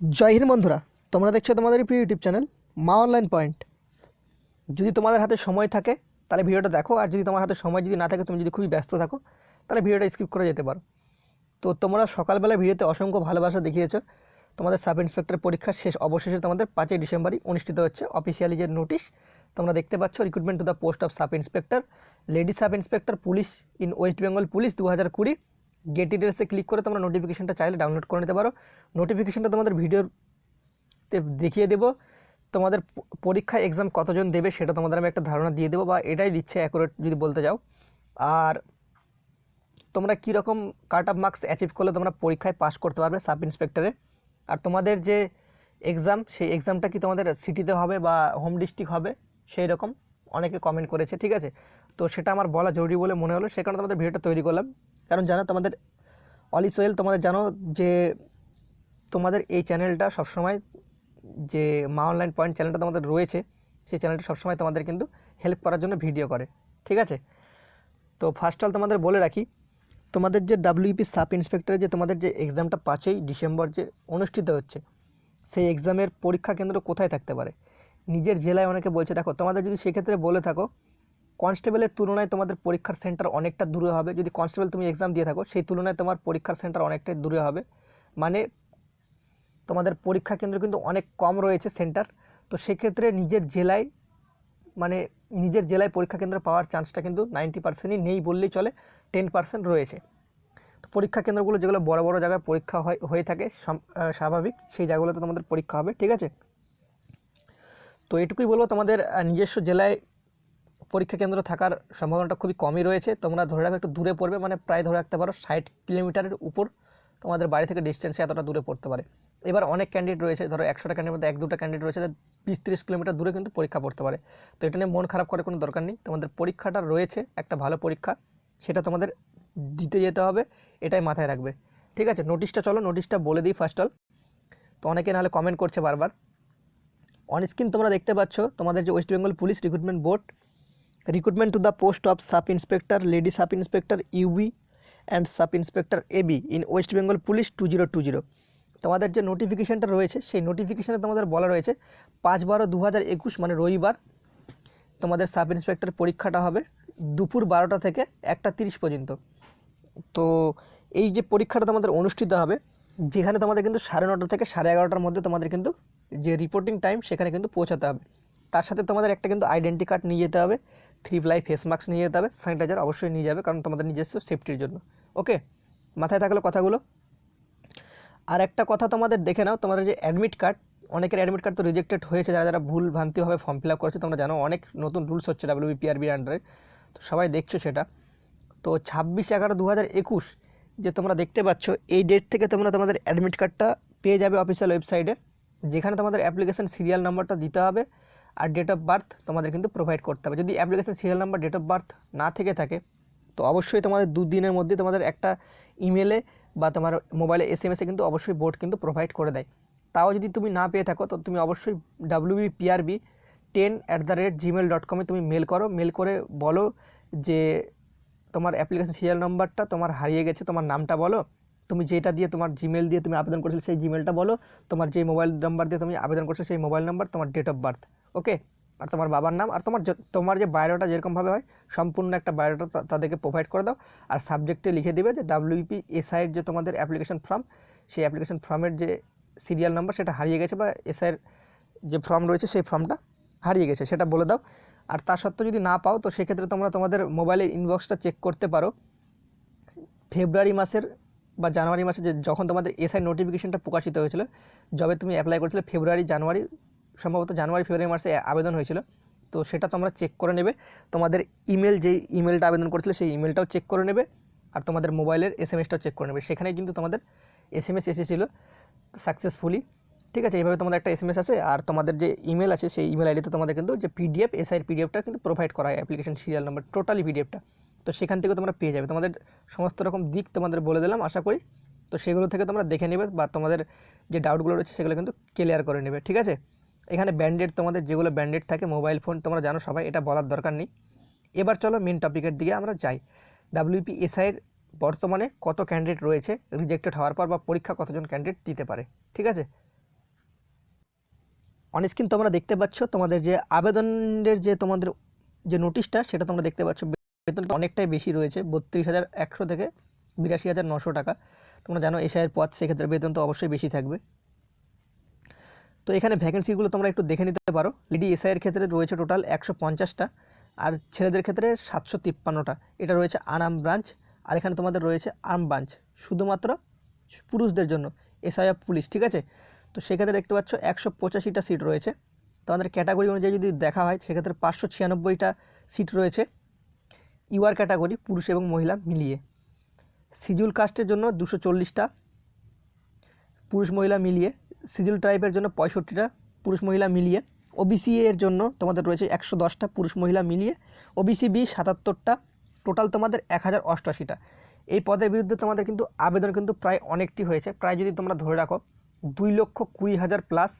জয় হিন্দ বন্ধুরা, তোমরা দেখছ তোমাদের প্রিয় YouTube channel Maa online point. যদি তোমাদের হাতে সময় থাকে, তাহলে ভিডিওটা দেখো, আর যদি তোমার হাতে সময় যদি না থাকে, তুমি যদি খুবই ব্যস্ত থাকো, তাহলে ভিডিওটা স্কিপ করে যেতে পারো। তো তোমরা সকালবেলা ভিডিওতে অসংখ্য ভালোবাসা দেখিয়েছো। তোমাদের সাব ইন্সপেক্টর পরীক্ষার শেষ, অবশেষে তোমাদের পাঁচই ডিসেম্বরই অনুষ্ঠিত হচ্ছে অফিসিয়ালি যে নোটিশ তোমরা দেখতে পাচ্ছ recruitment to the post of sub inspector lady sub inspector police in West Bengal police দু হাজার কুড়ি। গেট ডিটেলসে ক্লিক করে তোমরা নোটিফিকেশনটা চাইলে ডাউনলোড করে নিতে পারো। নোটিফিকেশানটা তোমাদের ভিডিওতে দেখিয়ে দেবো। তোমাদের প- পরীক্ষায় এক্সাম কতজন দেবে সেটা তোমাদের আমি একটা ধারণা দিয়ে দেবো বা এটাই দিচ্ছে অ্যাকুরেট যদি বলতে যাও। আর তোমরা কীরকম কাট অফ মার্কস অ্যাচিভ করলে তোমরা পরীক্ষায় পাস করতে পারবে সাব ইন্সপেক্টরে আর তোমাদের যে এক্সাম সেই এক্সামটা কি তোমাদের সিটিতে হবে বা হোম ডিস্ট্রিক্ট হবে? সেই রকম অনেকে কমেন্ট করেছে, ঠিক আছে? তো সেটা আমার বলা জরুরি বলে মনে হলো। সে কারণে তোমাদের ভিডিওটা তৈরি করলাম। কারণ জানো তোমাদের, অলি সোয়েল তোমাদের জানো যে তোমাদের এই চ্যানেলটা সবসময় যে মা অনলাইন পয়েন্ট চ্যানেলটা তোমাদের রয়েছে, সেই চ্যানেলটা সবসময় তোমাদের কিন্তু হেল্প করার জন্য ভিডিও করে, ঠিক আছে? তো ফার্স্ট অল তোমাদের বলে রাখি, তোমাদের যে ডাব্লিউপি সাব ইন্সপেক্টরের যে তোমাদের যে এক্সামটা পাঁচই ডিসেম্বর যে অনুষ্ঠিত হচ্ছে, সেই এক্সামের পরীক্ষা কেন্দ্র কোথায় থাকতে পারে? নিজের জেলায় অনেকে বলছে, দেখো তোমাদের যদি সেক্ষেত্রে বলে থাকো কনস্টেবলের তুলনায় তোমাদের পরীক্ষার সেন্টার অনেকটা দূরে হবে। যদি কনস্টেবল তুমি এক্সাম দিয়ে থাকো, সেই তুলনায় তোমার পরীক্ষার সেন্টার অনেকটাই দূরে হবে। মানে তোমাদের পরীক্ষা কেন্দ্র কিন্তু অনেক কম রয়েছে সেন্টার। তো সেক্ষেত্রে নিজের জেলায় মানে নিজের জেলায় পরীক্ষা কেন্দ্র পাওয়ার চান্সটা কিন্তু নাইনটি পার্সেন্টই নেই বললেই চলে টেন পার্সেন্ট রয়েছে। তো পরীক্ষা কেন্দ্রগুলো যেগুলো বড় বড় জায়গায় পরীক্ষা হয়, হয়ে থাকে স্বাভাবিক, সেই জায়গাগুলোতে তোমাদের পরীক্ষা হবে, ঠিক আছে? তো এটুকুই বলব তোমাদের নিজস্ব জেলায় পরীক্ষা কেন্দ্র থাকার সম্ভাবনাটা খুবই কমই রয়েছে। তোমরা ধরে রাখো একটু দূরে পড়বে মানে প্রায় ধরে রাখতে পারো, ষাট কিলোমিটারের উপর তোমাদের বাড়ি থেকে ডিস্টেন্সে এতটা দূরে পড়তে পারে। এবার অনেক ক্যান্ডিডেট রয়েছে, ধরো একশোটা ক্যান্ডিডেট মধ্যে এক দুটো ক্যান্ডিডেট রয়েছে, বিশ তিরিশ কিলোমিটার দূরে কিন্তু পরীক্ষা পড়তে পারে। তো এটা নিয়ে মন খারাপ করার কোনো দরকার নেই। তোমাদের পরীক্ষাটা রয়েছে, একটা ভালো পরীক্ষা, সেটা তোমাদের দিতে যেতে হবে, এটাই মাথায় রাখবে। ঠিক আছে নোটিশটা চলো নোটিশটা বলে দিই ফার্স্ট অল তো অনেকে নাহলে কমেন্ট করছে বারবার। অন স্ক্রিন তোমরা দেখতে পাচ্ছ, তোমাদের যে West Bengal police recruitment board recruitment to the post of sub inspector lady sub inspector UB and sub inspector AB in West Bengal police two zero two zero তোমাদের যে নোটিফিকেশানটা রয়েছে, সেই নোটিফিকেশানে তোমাদের বলা রয়েছে, পাঁচ বারো দু হাজার একুশ মানে রবিবার, তোমাদের সাব ইন্সপেক্টর পরীক্ষাটা হবে দুপুর বারোটা থেকে একটা তিরিশ পর্যন্ত। তো এই যে পরীক্ষাটা তোমাদের অনুষ্ঠিত হবে, যেখানে তোমাদের কিন্তু সাড়ে নটা থেকে সাড়ে এগারোটার মধ্যে তোমাদের কিন্তু যে রিপোর্টিং টাইম সেখানে কিন্তু পৌঁছাতে হবে। তার সাথে তোমাদের একটা কিন্তু আইডেন্টি কার্ড নিয়ে যেতে হবে থ্রি প্লাই ফেস মাস্ক নিয়ে যেতে হবে, স্যানিটাইজার অবশ্যই নিয়ে যাবে কারণ তোমাদের নিজস্ব সেফটির জন্য। ওকে? মাথায় থাকল কথাগুলো? আর একটা কথা তোমাদের দেখে নাও, তোমাদের যে অ্যাডমিট কার্ড অনেকের অ্যাডমিট কার্ড তো রিজেক্টেড হয়েছে, যারা যারা ভুল ভ্রান্তিভাবে ফর্ম ফিল আপ করেছে, তোমরা জানো, অনেক নতুন রুলস হচ্ছে ডাব্লিউবিপিআরবির আন্ডারে তো সবাই দেখছ সেটা। তো ছাব্বিশ এগারো দু হাজার একুশ, যে তোমরা দেখতে পাচ্ছ, এই ডেট থেকে তোমরা তোমাদের অ্যাডমিট কার্ডটা পেয়ে যাবে অফিসিয়াল ওয়েবসাইটে যেখানে তোমাদের অ্যাপ্লিকেশন সিরিয়াল নাম্বারটা দিতে হবে। আর ডেট অফ বার্থ তোমাদের কিন্তু প্রোভাইড করতে হবে। যদি application serial number date of birth না থেকে থাকে, তো অবশ্যই তোমাদের দুদিনের মধ্যে তোমাদের একটা ইমেলে বা তোমার মোবাইলে এস এম এসে কিন্তু অবশ্যই বোর্ড কিন্তু প্রোভাইড করে দেয়। তাও যদি তুমি না পেয়ে থাকো, তো তুমি অবশ্যই WB PRB ten at the rate gmail dot কমে তুমি মেল করো। মেল করে বলো যে তোমার অ্যাপ্লিকেশন সিরিয়াল নাম্বারটা তোমার হারিয়ে গেছে, তোমার নামটা বলো। তুমি যেটা দিয়ে তোমার জিমেল দিয়ে তুমি আবেদন করেছিলে সেই জিমেলটা বলো। তোমার যে মোবাইল নাম্বার দিয়ে তুমি আবেদন করছ সেই মোবাইল নাম্বার তোমার ডেট অফ বার্থ ওকে? আর তোমার বাবার নাম, আর তোমার তোমার যে বায়োডাটা যেরকমভাবে হয়, সম্পূর্ণ একটা বায়োডাটা তাদেরকে প্রোভাইড করে দাও। আর সাবজেক্টে লিখে দিবে যে ডাব্লিউপি এসআইয়ের যে তোমাদের অ্যাপ্লিকেশন ফর্ম সেই অ্যাপ্লিকেশন ফর্মের যে সিরিয়াল নাম্বার সেটা হারিয়ে গেছে বা এসআইয়ের যে ফর্ম রয়েছে, সেই ফর্মটা হারিয়ে গেছে, সেটা বলে দাও। আর তা সত্ত্বেও যদি না পাও, তো সেক্ষেত্রে তোমরা তোমাদের মোবাইলের ইনবক্সটা চেক করতে পারো। ফেব্রুয়ারি মাসের বা জানুয়ারি মাসে যে, যখন তোমাদের এসআই নোটিফিকেশনটা প্রকাশিত হয়েছিল, যবে তুমি অ্যাপ্লাই করেছিলে, ফেব্রুয়ারি, জানুয়ারি সম্ভবত জানুয়ারি, ফেব্রুয়ারি মাসে আবেদন হয়েছিল। তো সেটা তোমরা চেক করে নেবে। তোমাদের ইমেল যেই ইমেলটা আবেদন করেছিলে, সেই ইমেলটাও চেক করে নেবে। আর তোমাদের মোবাইলের এস এম এসটাও চেক করে নেবে। সেখানে কিন্তু তোমাদের এস এম এস এসেছিল সাকসেসফুলি ঠিক আছে? এইভাবে তোমাদের একটা এস এম এস আছে। আর তোমাদের যে ইমেল আছে, সেই ইমেল আইডিতে তোমাদের কিন্তু যে পিডিএফ এসআইয়ের পিডিএফটা কিন্তু প্রোভাইড করা হয় অ্যাপ্লিকেশন সিরিয়াল নাম্বার টোটালি পিডিএফটা তো সেখান থেকে তোমরা পেয়ে যাবে। তোমাদের সমস্ত রকম দিক তোমাদের বলে দিলাম, আশা করি। তো সেগুলো থেকে তোমরা দেখে নেবে বা তোমাদের যে ডাউটগুলো রয়েছে, সেগুলো কিন্তু ক্লিয়ার করে নেবে। ঠিক আছে? এখানে ব্যান্ডেড তোমাদের যেগুলো ব্যান্ডেড থাকে, মোবাইল ফোন, তোমরা জানো সবাই, এটা বলার দরকার নেই। এবার চলো মেন টপিকের দিকে আমরা যাই। ডাব্লিউপি এসআইয়ের বর্তমানে কত ক্যান্ডিডেট রয়েছে রিজেক্টেড হওয়ার পর বা পরীক্ষা কতজন ক্যান্ডিডেট দিতে পারে, ঠিক আছে? অনস্ক্রিন তোমরা দেখতে পাচ্ছ তোমাদের যে আবেদনের যে তোমাদের যে নোটিশটা সেটা তোমরা দেখতে পাচ্ছ। বেতনটা অনেকটাই বেশি রয়েছে, বত্রিশ হাজার একশো থেকে বিরাশি হাজার নশো টাকা। তোমরা জানো এসআইয়ের পথ সেক্ষেত্রে বেতন তো অবশ্যই বেশি থাকবে। তো এখানে ভ্যাকেন্সিগুলো তোমরা একটু দেখে নিতে পারো। লেডি এসআইয়ের ক্ষেত্রে রয়েছে টোটাল একশো পঞ্চাশটা, আর ছেলেদের ক্ষেত্রে সাতশো তিপ্পান্নটা। এটা রয়েছে আনাম ব্রাঞ্চ আর এখানে তোমাদের রয়েছে আর্ম ব্রাঞ্চ শুধুমাত্র পুরুষদের জন্য এসআই অফ পুলিশ ঠিক আছে? তো সেক্ষেত্রে দেখতে পাচ্ছ একশো পঁচাশিটা সিট রয়েছে। তোমাদের ক্যাটাগরি অনুযায়ী যদি দেখা হয়, সেক্ষেত্রে পাঁচশো ছিয়ানব্বইটা সিট রয়েছে। ইউআর ক্যাটাগরি পুরুষ এবং মহিলা মিলিয়ে। সিজুল কাস্টের জন্য দুশো চল্লিশটা, পুরুষ মহিলা মিলিয়ে। সিজুল ট্রাইবের জন্য পঁয়ষট্টিটা পুরুষ মহিলা মিলিয়ে ওবিসি এর জন্য তোমাদের রয়েছে একশো দশটা পুরুষ মহিলা মিলিয়ে ওবিসি বি সাতাত্তরটা, টোটাল তোমাদের এক হাজার অষ্টআশিটা। এই পদের বিরুদ্ধে তোমাদের কিন্তু আবেদন কিন্তু প্রায় অনেকটি হয়েছে। প্রায় যদি তোমরা ধরে রাখো, দুই লক্ষ কুড়ি হাজার প্লাস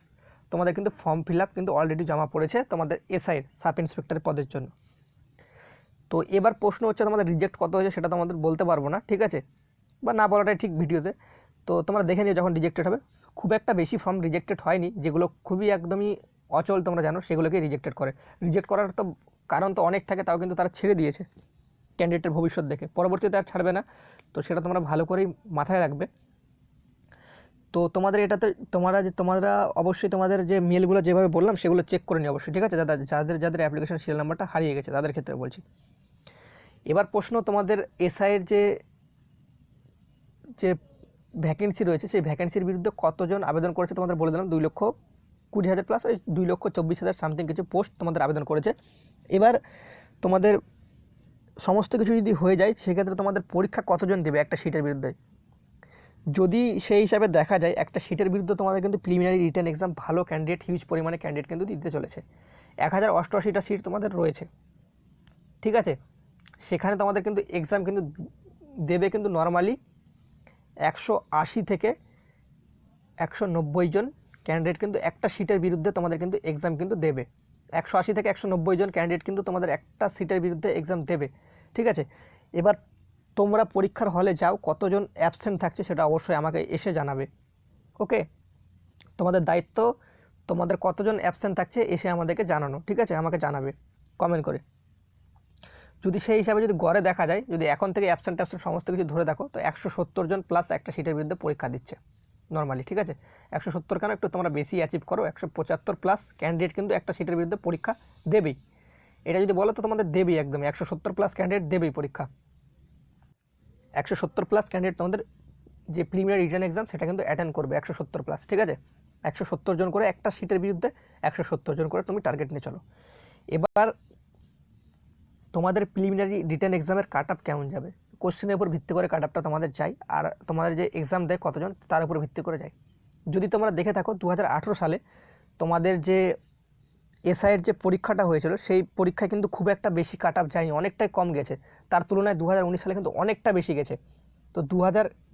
তোমাদের কিন্তু ফর্ম ফিল আপ কিন্তু অলরেডি জমা পড়েছে তোমাদের এসআইয়ের সাব ইন্সপেক্টর পদের জন্য। তো এবার প্রশ্ন হচ্ছে তোমাদের রিজেক্ট কত হয়েছে সেটা তোমাদের বলতে পারব না, ঠিক আছে? বা না বলাটাই ঠিক ভিডিওতে। তো তোমরা দেখে নিও যখন রিজেক্টেড হবে। খুব একটা বেশি ফর্ম রিজেক্টেড হয়নি, যেগুলো খুবই একদমই অচল তোমরা জানো সেগুলোকে রিজেক্টেড করে। রিজেক্ট করার তো কারণ তো অনেক থাকে, তাও কিন্তু তারা ছেড়ে দিয়েছে ক্যান্ডিডেটের ভবিষ্যৎ দেখে। পরবর্তীতে আর ছাড়বে না, তো সেটা তোমরা ভালো করেই মাথায় রাখবে। তো তোমাদের এটাতে, তোমরা যে, তোমরা অবশ্যই তোমাদের যে মেলগুলো যেভাবে বললাম, সেগুলো চেক করে নিও অবশ্যই, ঠিক আছে? যাদের যাদের যাদের অ্যাপ্লিকেশন সিরিয়াল নাম্বারটা হারিয়ে গেছে, তাদের ক্ষেত্রে বলছি। এবার প্রশ্ন তোমাদের এসআইয়ের যে যে ভ্যাকেন্সি রয়েছে, সেই ভ্যাকেন্সির বিরুদ্ধে কতজন আবেদন করেছে তোমাদের বলে দিলাম, দুই লক্ষ কুড়ি হাজার প্লাস ওই দুই লক্ষ চব্বিশ হাজার সামথিং কিছু পোস্ট তোমাদের আবেদন করেছে। এবার তোমাদের সমস্ত কিছু যদি হয়ে যায়, সেক্ষেত্রে তোমাদের পরীক্ষা কতজন দেবে একটা সিটের বিরুদ্ধে? যদি সেই হিসাবে দেখা যায়, একটা সিটের বিরুদ্ধে তোমাদের কিন্তু প্রিলিমিনারি রিটার্ন এক্সাম ভালো ক্যান্ডিডেট হিউজ পরিমাণে ক্যান্ডিডেট কিন্তু দিতে চলেছে। এক হাজার অষ্টআশিটা সিট তোমাদের রয়েছে। ঠিক আছে? সেখানে তোমাদের কিন্তু এক্সাম কিন্তু দেবে কিন্তু নর্মালি একশো আশি থেকে একশো নব্বই জন ক্যান্ডিডেট কিন্তু একটা সিটের বিরুদ্ধে তোমাদের কিন্তু এক্সাম কিন্তু দেবে। একশো আশি থেকে একশো নব্বই জন ক্যান্ডিডেট কিন্তু তোমাদের একটা সিটের বিরুদ্ধে এক্সাম দেবে। ঠিক আছে? এবার তোমরা পরীক্ষার হলে যাও, কতজন অ্যাবসেন্ট থাকছে সেটা অবশ্যই আমাকে এসে জানাবে। ওকে তোমাদের দায়িত্ব, তোমাদের কতজন অ্যাবসেন্ট থাকছে এসে আমাদেরকে জানানো। ঠিক আছে? আমাকে জানাবে। কমেন্ট করে। যদি সেই হিসাবে যদি গড়ে দেখা যায়, যদি এখন থেকে অ্যাবসেন্ট ট্যাবসেন্ট সমস্ত কিছু ধরে দেখো, তো একশো সত্তর জন প্লাস একটা সিটের বিরুদ্ধে পরীক্ষা দিচ্ছে। নর্মালি ঠিক আছে? একশো সত্তর কেন? একটু তোমরা বেশি অ্যাচিভ করো, একশো পঁচাত্তর প্লাস ক্যান্ডিডেট কিন্তু একটা সিটের বিরুদ্ধে পরীক্ষা দেবেই। এটা যদি বলো তো তোমাদের দেবেই একদম, একশো সত্তর প্লাস ক্যান্ডিডেট দেবেই পরীক্ষা। একশো সত্তর প্লাস ক্যান্ডিডেট তোমাদের যে প্রিমিয়ার রিটার্ন এক্সাম সেটা কিন্তু অ্যাটেন্ড করবে একশো সত্তর প্লাস ঠিক আছে? একশো সত্তর জন করে একটা সিটের বিরুদ্ধে একশো সত্তর জন করে তুমি টার্গেট নিয়ে চলো। এবার তোমাদের প্রিলিমিনারি রিটার্ন এক্সামের কাট আপ কেমন যাবে? কোশ্চেনের উপর ভিত্তি করে কাট আপটা তোমাদের চাই, আর তোমাদের যে এক্সাম দেয় কতজন, তার উপর ভিত্তি করে যায় যদি তোমরা দেখে থাকো দু হাজার আঠেরো সালে তোমাদের যে এসআইয়ের যে পরীক্ষাটা হয়েছিল, সেই পরীক্ষায় কিন্তু খুব একটা বেশি কাট আপ যায়নি, অনেকটাই কম গেছে। তার তুলনায় দু হাজার উনিশ সালে কিন্তু অনেকটা বেশি গেছে। তো দু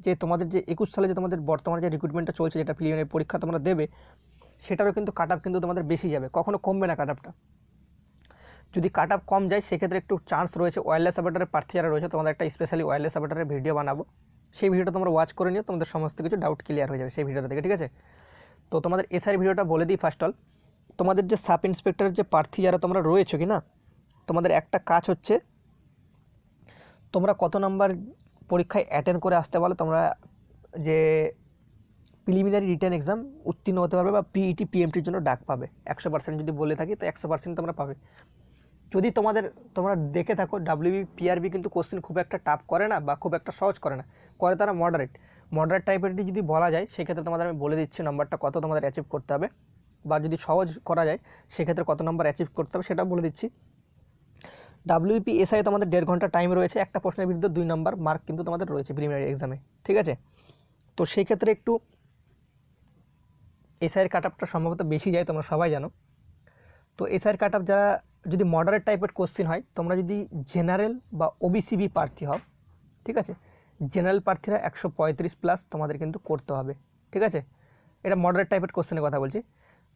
যে তোমাদের যে একুশ সালে যে তোমাদের বর্তমানে যে রিক্রুটমেন্টটা চলছে, যেটা প্রিলিমিনারি পরীক্ষা তোমরা দেবে, সেটারও কিন্তু কাট আপ কিন্তু তোমাদের বেশি যাবে, কখনো কমবে না কাট আপটা যদি কাট আপ কম যায়, সেক্ষেত্রে একটু চান্স রয়েছে ওয়্যারলেস অপারেটারের প্রার্থী যারা রয়েছে, তোমাদের একটা স্পেশালি ওয়্যারলেস অপারেটারের ভিডিও বানাবো। সেই ভিডিওটা তোমরা ওয়াচ করে নিও, তোমাদের সমস্ত কিছু ডাউট ক্লিয়ার হয়ে যাবে সেই ভিডিওটা থেকে, ঠিক আছে? তো তোমাদের এসআই ভিডিওটা বলে দিই ফার্স্ট অল তোমাদের যে সাব ইন্সপেক্টরের যে প্রার্থী যারা তোমরা রয়েছো কি না তোমাদের একটা কাজ হচ্ছে, তোমরা কত নাম্বার পরীক্ষায় অ্যাটেন্ড করে আসতে পারো তোমরা যে প্রিলিমিনারি রিটার্ন এক্সাম উত্তীর্ণ হতে পারবে বা পিইটি পিএমটির জন্য ডাক পাবে। একশো পার্সেন্ট যদি বলে থাকি, তো একশো পার্সেন্ট তোমরা পাবে। যদি তোমাদের, তোমরা দেখে থাকো ডাব্লিউবি পিআরবি কিন্তু কোশ্চেন খুব একটা টাফ করে না বা খুব একটা সহজ করে না। করে তারা মডারেট মডারেট টাইপের যদি বলা যায়, সেক্ষেত্রে তোমাদের আমি বলে দিচ্ছি নাম্বারটা কত তোমাদের অ্যাচিভ করতে হবে। বা যদি সহজ করা যায়, সেক্ষেত্রে কত নম্বর অ্যাচিভ করতে হবে সেটাও বলে দিচ্ছি। ডাব্লিউপি এসআই তোমাদের দেড় ঘণ্টা টাইম রয়েছে, একটা প্রশ্নের বিরুদ্ধে দুই নম্বর মার্ক কিন্তু তোমাদের রয়েছে প্রিলিমিনারি এক্সামে ঠিক আছে? তো সেই ক্ষেত্রে একটু এসআইয়ের কাট আপটা সম্ভবত বেশি যায়, তোমরা সবাই জানো। তো এসআইয়ের কাট আপ যারা যদি মডারেট টাইপের কোশ্চেন হয়, তোমরা যদি জেনারেল বা ওবিসিবি প্রার্থী হও, ঠিক আছে? জেনারেল প্রার্থীরা একশো পঁয়ত্রিশ প্লাস তোমাদের কিন্তু করতে হবে, ঠিক আছে? এটা মডারেট টাইপের কোশ্চেনের কথা বলছি।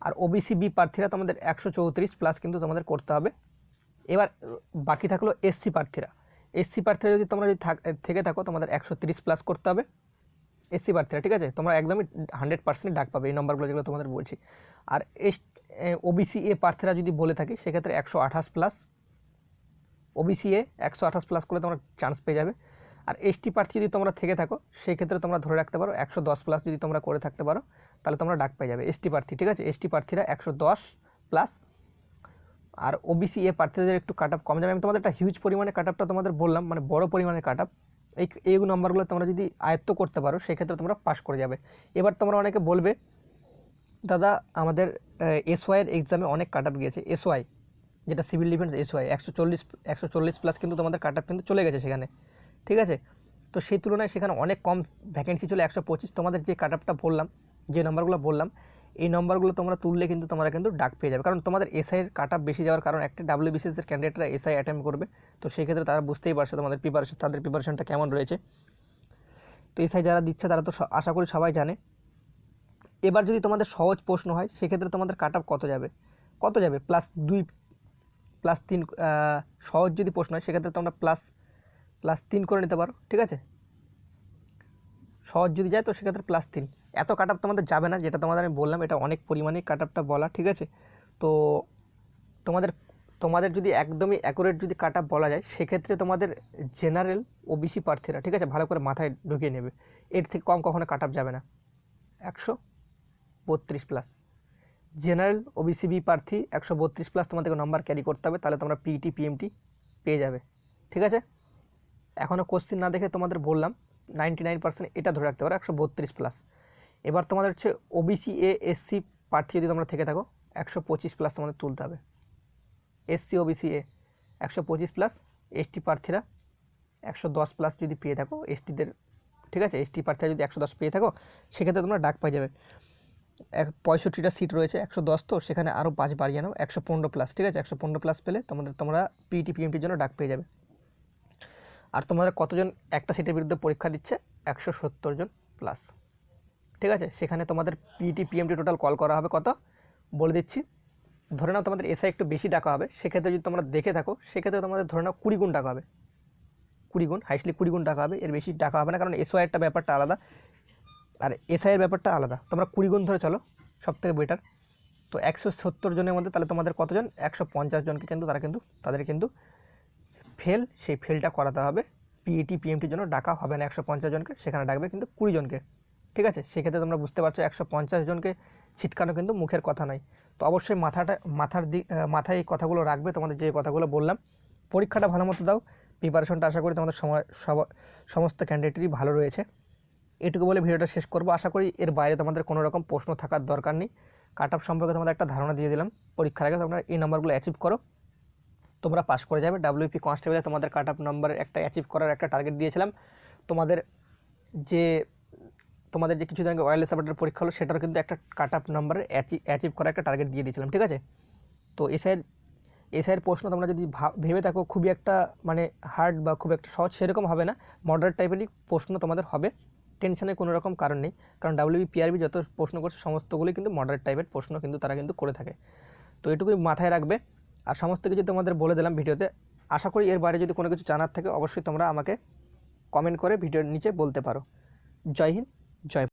আর ওবিসি বি প্রার্থীরা তোমাদের একশো চৌত্রিশ প্লাস কিন্তু তোমাদের করতে হবে। এবার, বাকি থাকল এসসি প্রার্থীরা। এসসি প্রার্থীরা যদি তোমরা যদি থেকে, থাকো তোমাদের একশো তিরিশ প্লাস করতে হবে। এসসি প্রার্থীরা, ঠিক আছে? তোমরা একদমই হান্ড্রেড পার্সেন্ট ডাক পাবে, এই নম্বরগুলো যেগুলো তোমাদের বলছি। আর এস ওবিসি এ প্রার্থীরা যদি বলে থাকি, সেক্ষেত্রে একশো আঠাশ প্লাস ওবিসি এ একশো আঠাশ প্লাস করলে তোমরা চান্স পেয়ে যাবে। আর এসটি প্রার্থী যদি তোমরা থেকে থাকো সেই ক্ষেত্রে তোমরা ধরে রাখতে পারো, একশো দশ প্লাস যদি তোমরা করে থাকতে পারো, তাহলে তোমরা ডাক পেয়ে যাবে। এসটি প্রার্থী, ঠিক আছে? এসটি প্রার্থীরা একশো দশ প্লাস আর ওবিসি এ প্রার্থীদের একটু কাট কম যাবে। আমি তোমাদের একটা হিউজ পরিমাণে কাট তোমাদের বললাম মানে বড় পরিমাণে কাট এই এই নম্বরগুলো তোমরা যদি আয়ত্ত করতে পারো, সেক্ষেত্রে তোমরা পাস করে যাবে। এবার তোমরা অনেকে বলবে দাদা, আমাদের এসওয়াইয়ের এক্সামে অনেক কাট আপ গিয়েছে। এসওয়াই যেটা সিভিল ডিফেন্স এসওয়াই একশো চল্লিশ একশো চল্লিশ প্লাস কিন্তু তোমাদের কাট আপ কিন্তু চলে গেছে সেখানে। ঠিক আছে? তো সেই তুলনায় সেখানে অনেক কম ভ্যাকেন্সি ছিল একশো পঁচিশ। তোমাদের যে কাট আপটা বললাম, যে নম্বরগুলো বললাম, এই নম্বরগুলো তোমরা তুললে কিন্তু তোমরা কিন্তু ডাক পেয়ে যাবে। কারণ তোমাদের এসআইয়ের কাট আপ বেশি যাওয়ার কারণ একটা ডাব্লিউবিসিএসের ক্যান্ডিডেটরা এসআই অ্যাটেম্প করবে। তো সেই ক্ষেত্রে তারা বুঝতেই পারছে তোমাদের প্রিপারেশন তাদের প্রিপারেশনটা কেমন রয়েছে। তো এসআই যারা দিচ্ছে তারা তো আশা করি সবাই জানে। এবার যদি তোমাদের সহজ প্রশ্ন হয়, সেক্ষেত্রে তোমাদের কাট কত যাবে? কত যাবে? প্লাস দুই প্লাস তিন সহজ যদি প্রশ্ন হয়, সেক্ষেত্রে তোমরা প্লাস প্লাস তিন করে নিতে পারো, ঠিক আছে? সহজ যদি যায় তো সেক্ষেত্রে প্লাস তিন। এত কাট তোমাদের যাবে না, যেটা তোমাদের আমি বললাম, এটা অনেক পরিমাণে কাট বলা, ঠিক আছে? তো তোমাদের তোমাদের যদি একদমই অ্যাকুরেট যদি কাট বলা যায়, সেক্ষেত্রে তোমাদের জেনারেল ও বিসি প্রার্থীরা, ঠিক আছে? ভালো করে মাথায় ঢুকিয়ে নেবে। এর থেকে কম কখনো কাট যাবে না। একশো? বত্রিশ প্লাস জেনারেল ওবিসি বি প্রার্থী একশো বত্রিশ প্লাস তোমাদেরকে নম্বর ক্যারি করতে হবে, তাহলে তোমরা পিইটি পিএমটি পেয়ে যাবে। ঠিক আছে? এখনও কোশ্চিন না দেখে তোমাদের বললাম নাইনটি নাইন পার্সেন্ট এটা ধরে রাখতে পারো, একশো বত্রিশ প্লাস এবার তোমাদের হচ্ছে ওবিসি এ এসসি প্রার্থী যদি তোমরা থেকে থাকো, একশো পঁচিশ প্লাস তোমাদের তুলতে হবে। এসসি ওবিসি এ একশো পঁচিশ প্লাস এসটি প্রার্থীরা একশো দশ প্লাস যদি পেয়ে থাকো এসটিদের ঠিক আছে? এসটি প্রার্থীরা যদি একশো দশ পেয়ে থাকো, সেক্ষেত্রে তোমরা ডাক পেয়ে যাবে। এক পঁয়ষট্টিটা সিট রয়েছে, একশো দশ তো, সেখানে আরও পাঁচ বাড়িয়ে নাও, একশো পনেরো প্লাস ঠিক আছে? একশো পনেরো প্লাস পেলে তোমাদের, তোমরা পিটি পিএমটির জন্য ডাক পেয়ে যাবে। আর তোমাদের কতজন একটা সিটের বিরুদ্ধে পরীক্ষা দিচ্ছে? একশো সত্তর জন প্লাস ঠিক আছে? সেখানে তোমাদের পিটি পিএমটি টোটাল কল করা হবে কত? বলে দিচ্ছি। ধরে নাও তোমাদের এসআই একটু বেশি ডাকা হবে, সেক্ষেত্রে যদি তোমরা দেখে থাকো, সেক্ষেত্রে তোমাদের ধরে নাও কুড়ি গুণ টাকা হবে। কুড়ি গুণ হাইসলি কুড়ি গুণ টাকা হবে, এর বেশি টাকা হবে না, কারণ এসওআই একটা ব্যাপারটা আলাদা। আর এসআইয়ের ব্যাপারটা আলাদা। তোমরা কুড়ি গুণ ধরে চলো সব থেকে বেটার তো একশো সত্তর জনের মধ্যে তাহলে তোমাদের কতজন? একশো পঞ্চাশ জনকে কিন্তু তারা কিন্তু, তাদের কিন্তু ফেল সেই ফেলটা করাতে হবে। পিইটি পিএমটির জন্য ডাকা হবে না একশো পঞ্চাশ জনকে, সেখানে ডাকবে কিন্তু কুড়ি জনকে। ঠিক আছে? সেক্ষেত্রে তোমরা বুঝতে পারছ একশো পঞ্চাশ জনকে ছিটকানো কিন্তু মুখের কথা নয়। তো অবশ্যই মাথাটা, মাথার দিক মাথায় এই কথাগুলো রাখবে, তোমাদের যে কথাগুলো বললাম। পরীক্ষাটা ভালো মতো দাও। প্রিপারেশনটা আশা করি তোমাদের সময় সমস্ত ক্যান্ডিডেটই ভালো রয়েছে। এটুকু বলে ভিডিওটা শেষ করব। আশা করি এর বাইরে তোমাদের কোনো রকম প্রশ্ন থাকার দরকার নেই। কাট আপ সম্পর্কে তোমাদের একটা ধারণা দিয়ে দিলাম। পরীক্ষার আগে তোমরা এই নম্বরগুলো অ্যাচিভ করো। তোমরা পাস করে যাবে। ডাব্লিউপি কনস্টেবলে তোমাদের কাট আপ নম্বরের একটা অ্যাচিভ করার একটা টার্গেট দিয়েছিলাম। তোমাদের যে তোমাদের যে কিছুদিন আগে ওয়ারলেস সাপোর্টের পরীক্ষা হলো, সেটারও কিন্তু একটা কাট আপ নম্বরের অ্যাচিভ করার একটা টার্গেট দিয়ে দিয়েছিলাম। ঠিক আছে? তো এসআইয়ের এসআইয়ের প্রশ্ন তোমরা যদি ভাব- ভেবে থাকো, খুবই একটা মানে হার্ড বা খুব একটা সহজ সেরকম হবে না। মডারেট টাইপেরই প্রশ্ন তোমাদের হবে। টেনশনের কোনো রকম কারণ নেই। কারণ ডাব্লিউবি পিআরবি যত প্রশ্ন করছে, সমস্তগুলি কিন্তু মডারেট টাইপের প্রশ্ন কিন্তু তারা কিন্তু করে থাকে। তো এটুকুই মাথায় রাখবে। আর সমস্ত কিছু তোমাদের বলে দিলাম ভিডিওতে। আশা করি এর বাইরে যদি কোনো কিছু জানার থাকে, অবশ্যই তোমরা আমাকে কমেন্ট করে ভিডিওর নিচে বলতে পারো। জয় হিন্দ, জয়